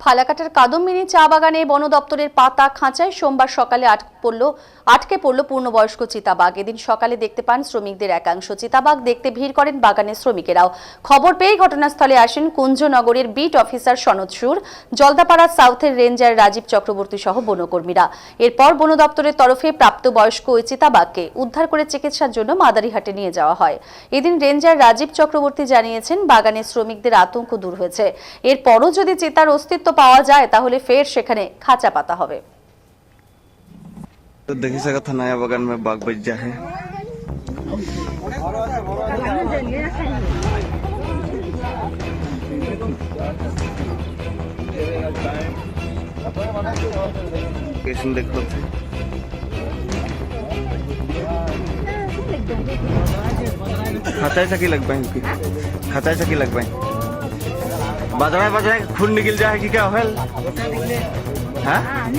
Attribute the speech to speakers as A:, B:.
A: ফালাকাটার কাদম্বিনী চা বাগানে বন দপ্তরের পাতা খাঁচায় সোমবার সকালে আটকে পড়ল আটকে পড়ল পূর্ণবয়স্ক চিতাবাঘ। এদিন সকালে দেখতে পান শ্রমিকদের একাংশ। চিতাবাঘ দেখতে ভিড় করেন বাগানের শ্রমিকেরাও। খবর পেয়ে ঘটনাস্থলে আসেন কুঞ্জনগরের বিট অফিসার সনদ সুর, জলদাপাড়া সাউথের রেঞ্জার রাজীব চক্রবর্তী সহ বনকর্মীরা। এরপর বন দপ্তরের তরফে প্রাপ্তবয়স্ক ওই চিতাবাঘকে উদ্ধার করে চিকিৎসার জন্য মাদারিহাটে নিয়ে যাওয়া হয়। এদিন রেঞ্জার রাজীব চক্রবর্তী জানিয়েছেন, বাগানের শ্রমিকদের আতঙ্ক দূর হয়েছে। এরপরও যদি চিতার অস্তিত্ব পাওয়া যায় তাহলে ফের সেখানে খাঁচা পাতা হবে
B: तो देखी सकत था नया बगान में बाग बच जा है कैसन देखो थे खाता ऐसा की लग पाए इनकी खाता ऐसा की लग पाए बजरा बजरा खून निकल जाए कि क्या होल हाँ